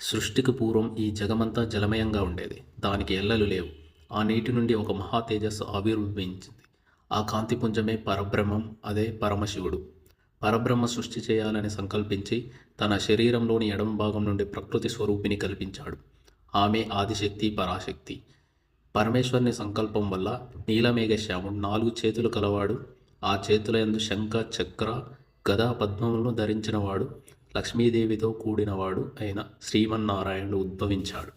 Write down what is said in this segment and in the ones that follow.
సృష్టికి పూర్వం ఈ జగమంతా జలమయంగా ఉండేది. దానికి ఎల్లలు లేవు. ఆ నీటి నుండి ఒక మహా తేజస్సు ఆవిర్భవించింది. ఆ కాంతిపుంజమే పరబ్రహ్మం అదే పరమశివుడు. పరబ్రహ్మ సృష్టి చేయాలని సంకల్పించి తన శరీరంలోని ఎడమ భాగం నుండి ప్రకృతి స్వరూపిని కల్పించాడు. ఆమె ఆదిశక్తి పరాశక్తి. పరమేశ్వరుని సంకల్పం వల్ల నీలమేఘ శ్యాముడు నాలుగు చేతులు కలవాడు. ఆ చేతుల యందు శంఖ చక్ర గదా పద్మములను ధరించినవాడు. లక్ష్మీదేవితో కూడినవాడు అయిన శ్రీమన్నారాయణుడు ఉద్భవించాడు.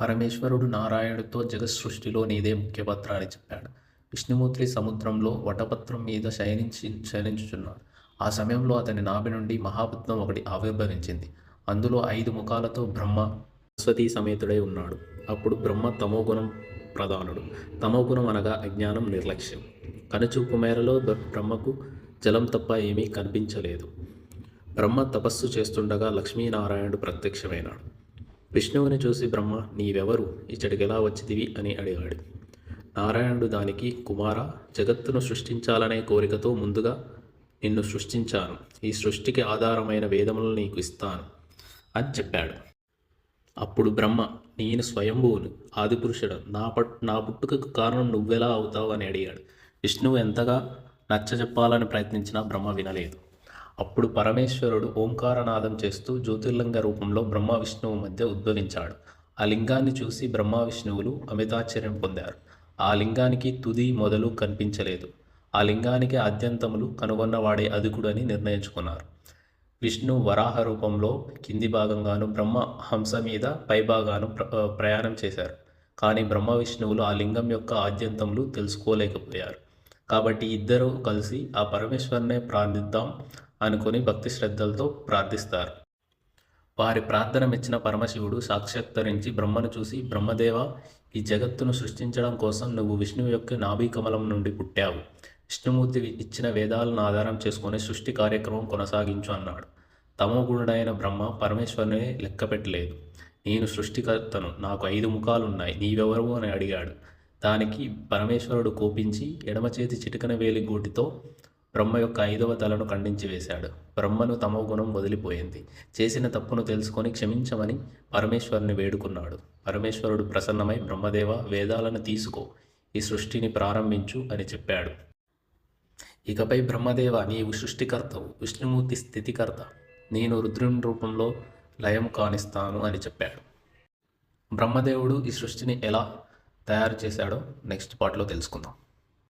పరమేశ్వరుడు నారాయణుడితో జగత్సృష్టిలో నీదే ముఖ్యపత్ర అని చెప్పాడు. విష్ణుమూర్తి సముద్రంలో వటపత్రం మీద శయనించి శయనించుచున్నాడు. ఆ సమయంలో అతని నాభి నుండి మహాపద్మం ఒకటి ఆవిర్భవించింది. అందులో ఐదు ముఖాలతో బ్రహ్మ సరస్వతీ సమేతుడై ఉన్నాడు. అప్పుడు బ్రహ్మ తమోగుణం ప్రధానుడు. తమోగుణం అనగా అజ్ఞానం నిర్లక్ష్యం. కనుచూపు మేరలో బ్రహ్మకు జలం తప్ప ఏమీ కనిపించలేదు. బ్రహ్మ తపస్సు చేస్తుండగా లక్ష్మీనారాయణుడు ప్రత్యక్షమైనాడు. విష్ణువుని చూసి బ్రహ్మ నీవెవరు? ఇచ్చడికి ఎలా వచ్చితివి? అని అడిగాడు. నారాయణుడు దానికి కుమార జగత్తును సృష్టించాలనే కోరికతో ముందుగా నిన్ను సృష్టించాను. ఈ సృష్టికి ఆధారమైన వేదములను నీకు ఇస్తాను అని చెప్పాడు. అప్పుడు బ్రహ్మ నేను స్వయంభువును ఆదిపురుషుడు. నా పట్ నా పుట్టుకకు కారణం నువ్వెలా అవుతావు? అని అడిగాడు. విష్ణువు ఎంతగా నచ్చ చెప్పాలని ప్రయత్నించినా బ్రహ్మ వినలేదు. అప్పుడు పరమేశ్వరుడు ఓంకారనాదం చేస్తూ జ్యోతిర్లింగ రూపంలో బ్రహ్మ విష్ణువు మధ్య ఉద్భవించాడు. ఆ లింగాన్ని చూసి బ్రహ్మ విష్ణువులు అమితాశ్చర్యం పొందారు. ఆ లింగానికి తుది మొదలు కనిపించలేదు. ఆ లింగానికి ఆద్యంతములు కనుగొన్నవాడే అధికుడని నిర్ణయించుకున్నారు. విష్ణు వరాహ రూపంలో కింది భాగంగాను బ్రహ్మ హంస మీద పైభాగాను ప్ర ప్రయాణం చేశారు. కానీ బ్రహ్మ విష్ణువులు ఆ లింగం యొక్క ఆద్యంతములు తెలుసుకోలేకపోయారు. కాబట్టి ఇద్దరూ కలిసి ఆ పరమేశ్వరునే ప్రార్థిద్దాం అనుకుని భక్తి శ్రద్ధలతో ప్రార్థిస్తారు. వారి ప్రార్థన మెచ్చిన పరమశివుడు సాక్షాత్కరించి బ్రహ్మను చూసి బ్రహ్మదేవ ఈ జగత్తును సృష్టించడం కోసం నువ్వు విష్ణువు యొక్క నాభీ కమలం నుండి పుట్టావు. విష్ణుమూర్తి ఇచ్చిన వేదాలను ఆధారం చేసుకొని సృష్టి కార్యక్రమం కొనసాగించు అన్నాడు. తమోగుణుడైన బ్రహ్మ పరమేశ్వరుని లెక్క పెట్టలేదు. నేను సృష్టికర్తను. నాకు ఐదు ముఖాలున్నాయి. నీవెవరు? అని అడిగాడు. దానికి పరమేశ్వరుడు కోపించి ఎడమ చేతి చిటికన వేలి గూటితో బ్రహ్మ యొక్క ఐదవ తలను ఖండించి వేశాడు. బ్రహ్మను తమో గుణం వదిలిపోయింది. చేసిన తప్పును తెలుసుకొని క్షమించమని పరమేశ్వరుని వేడుకున్నాడు. పరమేశ్వరుడు ప్రసన్నమై బ్రహ్మదేవ వేదాలను తీసుకో ఈ సృష్టిని ప్రారంభించు అని చెప్పాడు. ఇకపై బ్రహ్మదేవ నీవు సృష్టికర్తవు విష్ణుమూర్తి స్థితికర్త నేను రుద్రుని రూపంలో లయం కానిస్తాను అని చెప్పాడు. బ్రహ్మదేవుడు ఈ సృష్టిని ఎలా తయారు చేశాడో నెక్స్ట్ పార్ట్లో తెలుసుకుందాం.